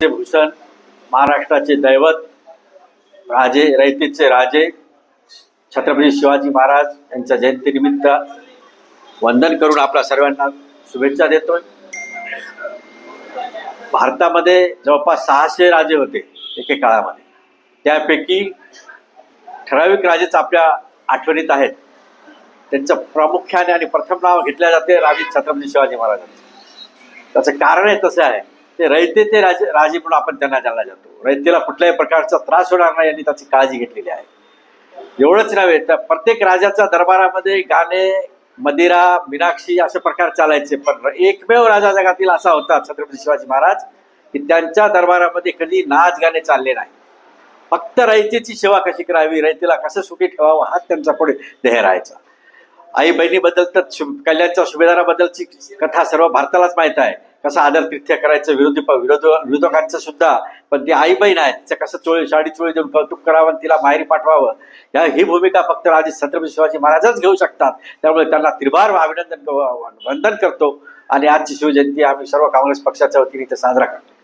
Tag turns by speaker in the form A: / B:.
A: भूषण महाराष्ट्राचे दैवत राजे रयतीचे राजे छत्रपती शिवाजी महाराज यांच्या जयंतीनिमित्त वंदन करून आपल्या सर्वांना शुभेच्छा देतोय. भारतामध्ये जवळपास सहाशे राजे होते एके काळामध्ये. त्यापैकी ठराविक राजेच आपल्या आठवणीत आहेत. त्यांचं प्रामुख्याने आणि प्रथम नाव घेतल्या जाते राजे छत्रपती शिवाजी महाराजांचं. त्याचं कारण आहे तसं आहे. ते रयतेचे राजे राजे म्हणून आपण त्यांना जाणला जातो रयतेला कुठल्याही प्रकारचा त्रास होणार नाही यांनी त्याची काळजी घेतलेली आहे. एवढंच नव्हे तर प्रत्येक राजाच्या दरबारामध्ये गाणे मदिरा मीनाक्षी असे प्रकार चालायचे. पण एकमेव राजा जगातील असा होता छत्रपती शिवाजी महाराज की त्यांच्या दरबारामध्ये कधी नाच गाणे चालले नाही. फक्त रयतेची सेवा कशी करावी रयतेला कसं सुखी ठेवावं हा त्यांचा पुढे ध्येय राहायचा. आई बहिणीबद्दल तर शु- कल्याणच्या सुभेदाराबद्दलची कथा सर्व भारतालाच माहीत आहे. कसं आदर कृत्य करायचं विरोधी प- विरोध विरोधकांचं सुद्धा पण ती आई बहीण आहे तिचं कसं चोळी शाळी चोळी देऊन कौतुक करावं आणि तिला माहेरी पाठवावं या ही भूमिका फक्त राजे छत्रपती शिवाजी महाराजच घेऊ शकतात. त्यामुळे त्यांना त्रिभार अभिनंदन वंदन करतो. आणि आजची शिवजयंती आम्ही सर्व काँग्रेस पक्षाच्या वतीने इथे साजरा करतो.